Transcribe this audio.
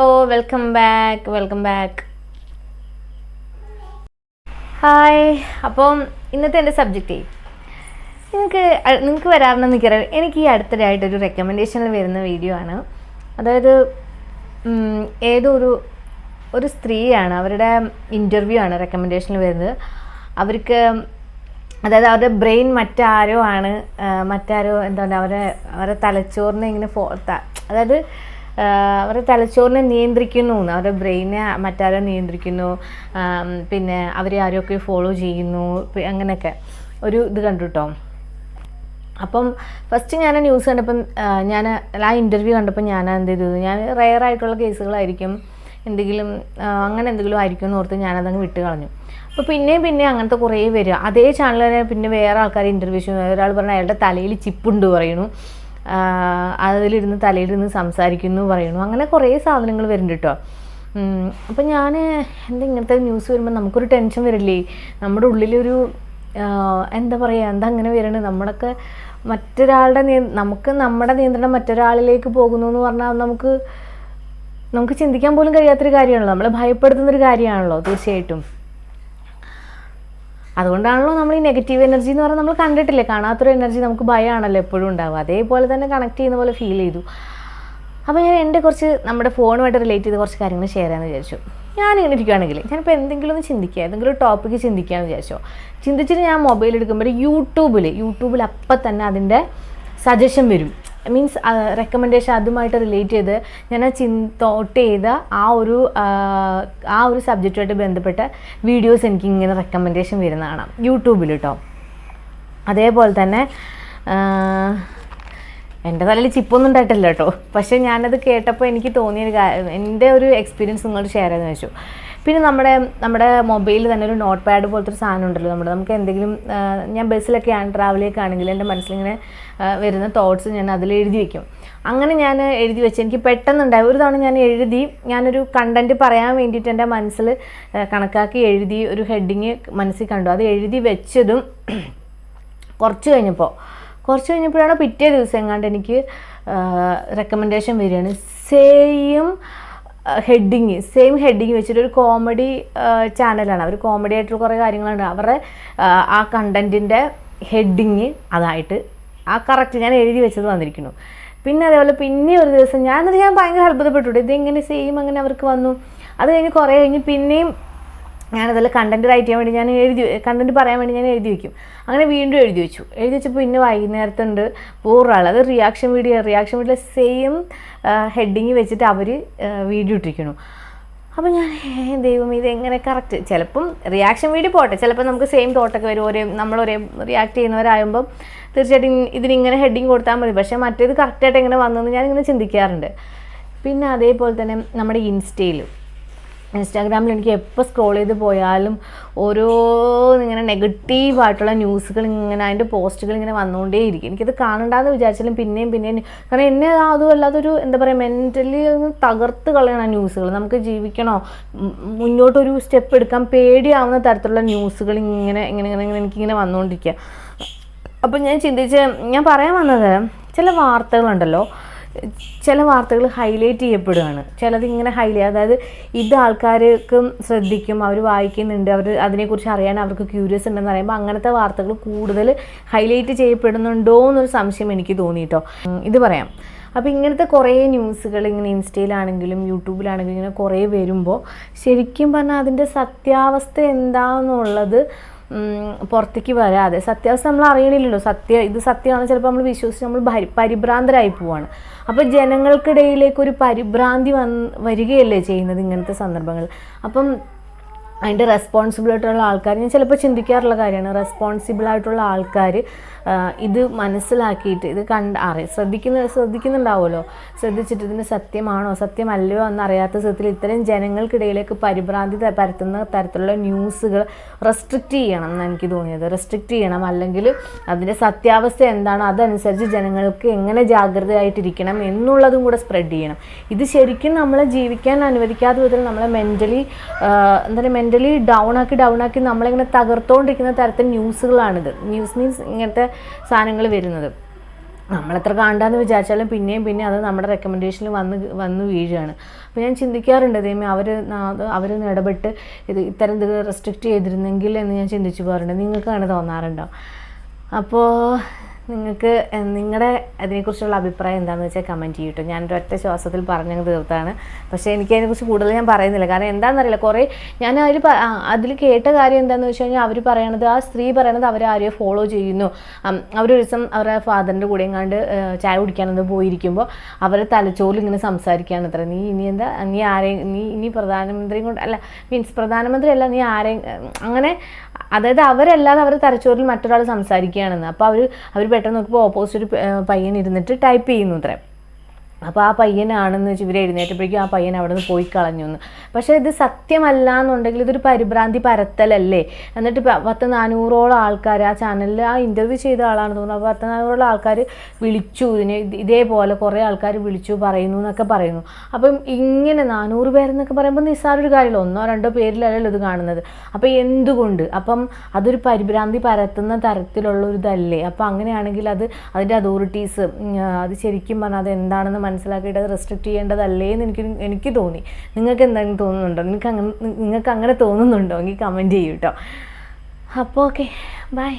ഓ welcome back welcome back hi അപ്പം ഇന്നത്തെ എന്റെ സബ്ജക്റ്റ് നിങ്ങൾക്ക് നിങ്ങൾക്ക് വരാറുണ്ടെന്ന് എനിക്കറിയാം എനിക്ക് ഈ അടുത്തിടെയായിട്ടൊരു റെക്കമെൻഡേഷനിൽ വരുന്ന വീഡിയോ ആണ്. അതായത് ഏതോ ഒരു ഒരു സ്ത്രീയാണ് അവരുടെ ഇന്റർവ്യൂ ആണ് റെക്കമെൻഡേഷനിൽ വരുന്നത്. അവർക്ക് അതായത് അവരുടെ ബ്രെയിൻ മറ്റാരോ ആണ് മറ്റാരോ എന്താ പറയുക അവരെ അവരുടെ തലച്ചോറിനെ ഇങ്ങനെ ഫോ അതായത് അവരുടെ തലച്ചോറിനെ നിയന്ത്രിക്കുന്നു. അവരുടെ ബ്രെയിനെ മറ്റാരോ നിയന്ത്രിക്കുന്നു. പിന്നെ അവരെ ആരൊക്കെ ഫോളോ ചെയ്യുന്നു. അങ്ങനെയൊക്കെ. ഒരു ഇത് കണ്ടു കേട്ടോ അപ്പം ഫസ്റ്റ് ഞാൻ ന്യൂസ് കണ്ടപ്പം ഞാൻ ആ ഇന്റർവ്യൂ കണ്ടപ്പോൾ ഞാൻ എന്ത് ചെയ്തു? ഞാൻ റെയർ ആയിട്ടുള്ള കേസുകളായിരിക്കും എന്തെങ്കിലും അങ്ങനെ എന്തെങ്കിലും ആയിരിക്കും എന്ന് ഓർത്ത് ഞാനതങ്ങ് വിട്ട് കളഞ്ഞു. അപ്പോൾ പിന്നെയും പിന്നെ അങ്ങനത്തെ കുറേ പേര് അതേ ചാനലിനെ പിന്നെ വേറെ ആൾക്കാർ ഇന്റർവ്യൂ ചെയ്യുന്നു. ഒരാൾ പറഞ്ഞ അയാളുടെ തലയിൽ ചിപ്പുണ്ട് പറയുന്നു. അതിലിരുന്ന് തലയിലിരുന്ന് സംസാരിക്കുന്നു പറയുന്നു. അങ്ങനെ കുറേ സാധനങ്ങൾ വരുന്നുണ്ട് കേട്ടോ അപ്പം ഞാൻ എന്താ ഇങ്ങനത്തെ ന്യൂസ് വരുമ്പോൾ നമുക്കൊരു ടെൻഷൻ വരില്ലേ? നമ്മുടെ ഉള്ളിലൊരു എന്താ പറയുക എന്താ അങ്ങനെ വരണത് നമ്മളൊക്കെ മറ്റൊരാളുടെ നമുക്ക് നമ്മുടെ നിയന്ത്രണം മറ്റൊരാളിലേക്ക് പോകുന്നു എന്ന് പറഞ്ഞാൽ നമുക്ക് നമുക്ക് ചിന്തിക്കാൻ പോലും കഴിയാത്തൊരു കാര്യമാണല്ലോ. നമ്മളെ ഭയപ്പെടുത്തുന്നൊരു കാര്യമാണല്ലോ തീർച്ചയായിട്ടും. അതുകൊണ്ടാണല്ലോ നമ്മൾ ഈ നെഗറ്റീവ് എനർജി എന്ന് പറഞ്ഞാൽ നമ്മൾ കണ്ടിട്ടില്ലേ? കാണാത്തൊരു എനർജി നമുക്ക് ഭയമാണല്ലോ എപ്പോഴും ഉണ്ടാവുക. അതേപോലെ തന്നെ കണക്ട് ചെയ്യുന്ന പോലെ ഫീൽ ചെയ്തു. അപ്പോൾ ഞാൻ എന്റെ കുറച്ച് നമ്മുടെ ഫോണുമായിട്ട് റിലേറ്റ് ചെയ്ത് കുറച്ച് കാര്യങ്ങൾ ഷെയർ ചെയ്യാമെന്ന് വിചാരിച്ചു. ഞാനിങ്ങനെ ഇരിക്കുകയാണെങ്കിൽ ഞാനിപ്പോൾ എന്തെങ്കിലും ഒന്ന് ചിന്തിക്കുക ഏതെങ്കിലും ഒരു ടോപ്പിക്ക് ചിന്തിക്കാമെന്ന് വിചാരിച്ചോ. ചിന്തിച്ചിട്ട് ഞാൻ മൊബൈൽ എടുക്കുമ്പോൾ യൂട്യൂബിൽ യൂട്യൂബിൽ അപ്പം തന്നെ അതിന്റെ സജഷൻ വരും. മീൻസ് റെക്കമെൻഡേഷൻ അതുമായിട്ട് റിലേറ്റ് ചെയ്ത് ഞാൻ ആ ചിന് തോട്ട് ചെയ്ത ആ ഒരു ആ, ഒരു സബ്ജക്റ്റുമായിട്ട് ബന്ധപ്പെട്ട വീഡിയോസ് എനിക്ക് ഇങ്ങനെ റെക്കമെൻഡേഷൻ വരുന്ന കാണാം യൂട്യൂബിൽ കേട്ടോ അതേപോലെ തന്നെ എന്റെ തലയിൽ ചിപ്പൊന്നും ഉണ്ടായിട്ടില്ല കേട്ടോ പക്ഷേ ഞാനത് കേട്ടപ്പോൾ എനിക്ക് തോന്നിയൊരു കാര്യം എന്റെ ഒരു എക്സ്പീരിയൻസ് നിങ്ങളോട് ഷെയർ ചെയ്യാമെന്ന് വെച്ചു. പിന്നെ നമ്മുടെ നമ്മുടെ മൊബൈലിൽ തന്നെ ഒരു നോട്ട് പാഡ് പോലത്തെ ഒരു സാധനം ഉണ്ടല്ലോ നമ്മുടെ. നമുക്ക് എന്തെങ്കിലും ഞാൻ ബസ്സിലൊക്കെയാണ് ട്രാവലിലൊക്കെ ആണെങ്കിൽ എന്റെ മനസ്സിലിങ്ങനെ വരുന്ന തോട്ട്സ് ഞാൻ അതിൽ എഴുതി വയ്ക്കും അങ്ങനെ ഞാൻ എഴുതി വെച്ച് എനിക്ക് പെട്ടെന്നുണ്ടായി. ഒരു തവണ ഞാൻ എഴുതി ഞാനൊരു കണ്ടന്റ് പറയാൻ വേണ്ടിയിട്ട് എന്റെ മനസ്സിൽ കണക്കാക്കി എഴുതി ഒരു ഹെഡിങ് മനസ്സിൽ കണ്ടു. അത് എഴുതി വെച്ചതും കുറച്ച് കഴിഞ്ഞപ്പോൾ കുറച്ച് കഴിഞ്ഞപ്പോഴാണ് പിറ്റേ ദിവസം എങ്ങാണ്ട് എനിക്ക് റെക്കമെൻഡേഷൻ വരികയാണ്. സെയിം ഹെഡിങ് സെയിം ഹെഡിങ് വെച്ചിട്ട് ഒരു കോമഡി ചാനലാണ് അവർ കോമഡി ആയിട്ടുള്ള കുറേ കാര്യങ്ങളുണ്ട്. അവരുടെ ആ, കണ്ടന്റിന്റെ ഹെഡിങ് അതായിട്ട് ആ കറക്റ്റ് ഞാൻ എഴുതി വെച്ചത് വന്നിരിക്കുന്നു. പിന്നെ അതേപോലെ പിന്നെ ഒരു ദിവസം ഞാൻ എന്നിട്ട് ഞാൻ ഭയങ്കര അത്ഭുതപ്പെട്ടു ഇതെങ്ങനെ സെയിം അങ്ങനെ അവർക്ക് വന്നു. അത് കഴിഞ്ഞ് കുറേ കഴിഞ്ഞ് പിന്നെയും ഞാനതിൽ കണ്ടന്റ് റൈറ്റ് ചെയ്യാൻ വേണ്ടി ഞാൻ എഴുതി കണ്ടന്റ് പറയാൻ വേണ്ടി ഞാൻ എഴുതി വെക്കും. അങ്ങനെ വീണ്ടും എഴുതി വെച്ചു. എഴുതി വെച്ചപ്പോൾ ഇന്ന് വൈകുന്നേരത്തുണ്ട്. പൂർവാൾ അത് reaction video reaction video same heading വെച്ചിട്ട് അവർ വീഡിയോ ഇട്ടിരിക്കുന്നു. അപ്പോൾ ഞാൻ "ഏ, ദൈവം ഇത് എങ്ങനെ കറക്റ്റ് ചിലപ്പം റിയാക്ഷൻ വീഡിയോ പോട്ടെ. ചിലപ്പോൾ നമുക്ക് സെയിം തോട്ടൊക്കെ വരും. ഒരേ നമ്മൾ റിയാക്ട് ചെയ്യുന്നവരാകുമ്പം തീർച്ചയായിട്ടും ഇതിനിങ്ങനെ ഹെഡിങ് കൊടുത്താൽ മതി. പക്ഷേ മറ്റേത് കറക്റ്റായിട്ട് എങ്ങനെ വന്നതെന്ന് ഞാനിങ്ങനെ ചിന്തിക്കാറുണ്ട്. പിന്നെ അതേപോലെ തന്നെ നമ്മുടെ ഇൻസ്റ്റയിൽ ഇൻസ്റ്റാഗ്രാമിൽ എനിക്ക് എപ്പോൾ സ്ക്രോൾ ചെയ്ത് പോയാലും ഓരോ ഇങ്ങനെ നെഗറ്റീവായിട്ടുള്ള ന്യൂസുകൾ ഇങ്ങനെ അതിന്റെ പോസ്റ്റുകൾ ഇങ്ങനെ വന്നുകൊണ്ടേയിരിക്കും എനിക്കത് കാണണ്ടെന്ന് വിചാരിച്ചാലും പിന്നെയും പിന്നെയും കാരണം എന്നെ അതും അല്ലാതൊരു എന്താ പറയുക മെന്റലി തകർത്ത് കളയണം ആ ന്യൂസുകൾ നമുക്ക് ജീവിക്കണോ? മുന്നോട്ടൊരു സ്റ്റെപ്പ് എടുക്കാൻ പേടിയാവുന്ന തരത്തിലുള്ള ന്യൂസുകൾ ഇങ്ങനെ ഇങ്ങനെ ഇങ്ങനെ ഇങ്ങനെ എനിക്കിങ്ങനെ വന്നുകൊണ്ടിരിക്കുക അപ്പം ഞാൻ ചിന്തിച്ച് ഞാൻ പറയാൻ വന്നത് ചില വാർത്തകളുണ്ടല്ലോ. ചില വാർത്തകൾ ഹൈലൈറ്റ് ചെയ്യപ്പെടുകയാണ് ചിലത് ഇങ്ങനെ ഹൈലൈറ്റ് അതായത് ഇത് ആൾക്കാർക്കും ശ്രദ്ധിക്കും അവർ വായിക്കുന്നുണ്ട് അവർ അതിനെക്കുറിച്ച് അറിയാൻ അവർക്ക് ക്യൂരിയസ് ഉണ്ടെന്ന് പറയുമ്പോൾ അങ്ങനത്തെ വാർത്തകൾ കൂടുതൽ ഹൈലൈറ്റ് ചെയ്യപ്പെടുന്നുണ്ടോ എന്നൊരു സംശയം എനിക്ക് തോന്നിയിട്ടോ ഇത് പറയാം. അപ്പോൾ ഇങ്ങനത്തെ കുറേ ന്യൂസുകൾ ഇങ്ങനെ ഇൻസ്റ്റയിലാണെങ്കിലും യൂട്യൂബിലാണെങ്കിലും ഇങ്ങനെ കുറേ വരുമ്പോൾ ശരിക്കും പറഞ്ഞാൽ അതിന്റെ സത്യാവസ്ഥ എന്താണെന്നുള്ളത് പുറത്തേക്ക് വരാതെ. സത്യാവസ്ഥ നമ്മൾ അറിയണില്ലല്ലോ. സത്യം ഇത് സത്യമാണ്. ചിലപ്പോൾ നമ്മൾ വിശ്വസിച്ച് നമ്മൾ ഭരി- പരിഭ്രാന്തരായി പോവാണ്. അപ്പോൾ ജനങ്ങൾക്കിടയിലേക്ക് ഒരു പരിഭ്രാന്തി വന്ന് വരികയല്ലേ ചെയ്യുന്നത് ഇങ്ങനത്തെ സന്ദർഭങ്ങൾ അപ്പം അതിന്റെ റെസ്പോൺസിബിൾ ആയിട്ടുള്ള ആൾക്കാർ ഞാൻ ചിലപ്പോൾ ചിന്തിക്കാറുള്ള കാര്യമാണ്. റെസ്പോൺസിബിൾ ആയിട്ടുള്ള ആൾക്കാർ ഇത് മനസ്സിലാക്കിയിട്ട് ഇത് കണ്ട് അറി ശ്രദ്ധിക്കുന്ന ശ്രദ്ധിക്കുന്നുണ്ടാവുമല്ലോ. ശ്രദ്ധിച്ചിട്ട് ഇതിന് സത്യമാണോ സത്യമല്ലയോ എന്നറിയാത്ത വിധത്തിൽ ഇത്തരം ജനങ്ങൾക്കിടയിലേക്ക് പരിഭ്രാന്തി പരത്തുന്ന തരത്തിലുള്ള ന്യൂസുകൾ റെസ്ട്രിക്റ്റ് ചെയ്യണം എന്ന് എനിക്ക് തോന്നിയത്. റെസ്ട്രിക്റ്റ് ചെയ്യണം. അല്ലെങ്കിൽ അതിന്റെ സത്യാവസ്ഥ എന്താണോ അതനുസരിച്ച് ജനങ്ങൾക്ക് എങ്ങനെ ജാഗ്രതയായിട്ടിരിക്കണം എന്നുള്ളതും കൂടെ സ്പ്രെഡ് ചെയ്യണം. ഇത് ശരിക്കും നമ്മളെ ജീവിക്കാൻ അനുവദിക്കാത്ത വിധത്തിൽ നമ്മളെ മെന്റലി എന്താ പറയുക മെന്റലി ഡൗൺ ആക്കി ഡൗൺ ആക്കി നമ്മളിങ്ങനെ തകർത്തുകൊണ്ടിരിക്കുന്ന തരത്തിൽ ന്യൂസുകളാണിത്. ന്യൂസ് മീൻസ് ഇങ്ങനത്തെ സാധനങ്ങൾ വരുന്നത്. നമ്മളെത്ര കാണണ്ടെന്ന് വിചാരിച്ചാലും പിന്നെയും പിന്നെ അത് നമ്മുടെ റെക്കമെൻഡേഷനിൽ വന്ന് വന്ന് വീഴുകയാണ്. അപ്പോൾ ഞാൻ ചിന്തിക്കാറുണ്ട് ദൈവമേ അവർ അവരൊന്ന് ഇടപെട്ട് ഇത് ഇത്തരം ഇത് റെസ്ട്രിക്റ്റ് ചെയ്തിരുന്നെങ്കിൽ എന്ന് ഞാൻ ചിന്തിച്ചു പോകാറുണ്ട്. നിങ്ങൾക്കാണ് തോന്നാറുണ്ടോ? അപ്പോൾ നിങ്ങൾക്ക് നിങ്ങളുടെ അതിനെക്കുറിച്ചുള്ള അഭിപ്രായം എന്താണെന്ന് വെച്ചാൽ കമന്റ് ചെയ്യട്ടോ ഞാൻ ഒറ്റ ശ്വാസത്തിൽ പറഞ്ഞങ്ങ് തീർത്താണ് പക്ഷേ എനിക്ക് അതിനെക്കുറിച്ച് കൂടുതൽ ഞാൻ പറയുന്നില്ല. കാരണം എന്താണെന്നറിയില്ല. കുറേ ഞാൻ അതിൽ അതിൽ കേട്ട കാര്യം എന്താണെന്ന് വെച്ച് കഴിഞ്ഞാൽ അവർ പറയണത് ആ സ്ത്രീ പറയണത് അവർ ആരെയോ ഫോളോ ചെയ്യുന്നു. അവരൊരു ദിവസം അവരുടെ ഫാദറിന്റെ കൂടെ ഏഹ്, ചായ കുടിക്കാനൊന്ന് പോയിരിക്കുമ്പോൾ അവരെ തലച്ചോറിൽ ഇങ്ങനെ സംസാരിക്കുകയാണ് അത്ര. നീ ഇനി എന്താ നീ ആരെയും നീ ഇനി പ്രധാനമന്ത്രിയും കൊണ്ട് അല്ല മീൻസ് പ്രധാനമന്ത്രി അല്ല നീ ആരെയും അങ്ങനെ അതായത് അവരല്ലാതെ അവർ തലച്ചോറിൽ മറ്റൊരാൾ സംസാരിക്കുകയാണെന്ന്. അപ്പോൾ അവർ അവർ പെട്ടെന്ന് നോക്കുമ്പോൾ ഓപ്പോസിറ്റ് പയ്യൻ ഇരുന്നിട്ട് ടൈപ്പ് ചെയ്യുന്നു അത്രേ അപ്പോൾ ആ പയ്യനാണെന്ന് വെച്ച് ഇവർ എഴുന്നേറ്റപ്പോഴേക്കും ആ പയ്യൻ അവിടെ നിന്ന് പോയി കളഞ്ഞു എന്ന് പക്ഷേ ഇത് സത്യമല്ല എന്നുണ്ടെങ്കിൽ ഇതൊരു പരിഭ്രാന്തി പരത്തലല്ലേ? എന്നിട്ട് പത്ത് നാനൂറോളം ആൾക്കാർ ആ ചാനലിൽ ആ ഇന്റർവ്യൂ ചെയ്ത ആളാണെന്ന് തോന്നുന്നു. അപ്പോൾ പത്ത് നാനൂറോളം ആൾക്കാർ വിളിച്ചു. ഇതിനെ ഇതേപോലെ കുറേ ആൾക്കാർ വിളിച്ചു പറയുന്നു എന്നൊക്കെ പറയുന്നു. അപ്പം ഇങ്ങനെ നാനൂറ് പേരെന്നൊക്കെ പറയുമ്പോൾ നിസ്സാരൊരു കാര്യമില്ല. ഒന്നോ രണ്ടോ പേരിലല്ലല്ലോ ഇത് കാണുന്നത്. അപ്പോൾ എന്തുകൊണ്ട്? അപ്പം അതൊരു പരിഭ്രാന്തി പരത്തുന്ന തരത്തിലുള്ള ഒരു ഇതല്ലേ? അപ്പോൾ അങ്ങനെയാണെങ്കിൽ അത് അതിന്റെ അതോറിറ്റീസ് അത് ശരിക്കും പറഞ്ഞാൽ അത് എന്താണെന്ന് മനസ്സിലാക്കിയിട്ട് റെസ്ട്രിക്റ്റ് ചെയ്യേണ്ടതല്ലേ എന്ന് എനിക്ക് എനിക്ക് തോന്നി. നിങ്ങൾക്ക് എന്തെങ്കിലും തോന്നുന്നുണ്ടോ? നിങ്ങൾക്ക് അങ്ങനെ നിങ്ങൾക്ക് അങ്ങനെ തോന്നുന്നുണ്ടോ? എങ്കിൽ കമന്റ് ചെയ്യൂ കേട്ടോ അപ്പോൾ ഓക്കെ ബൈ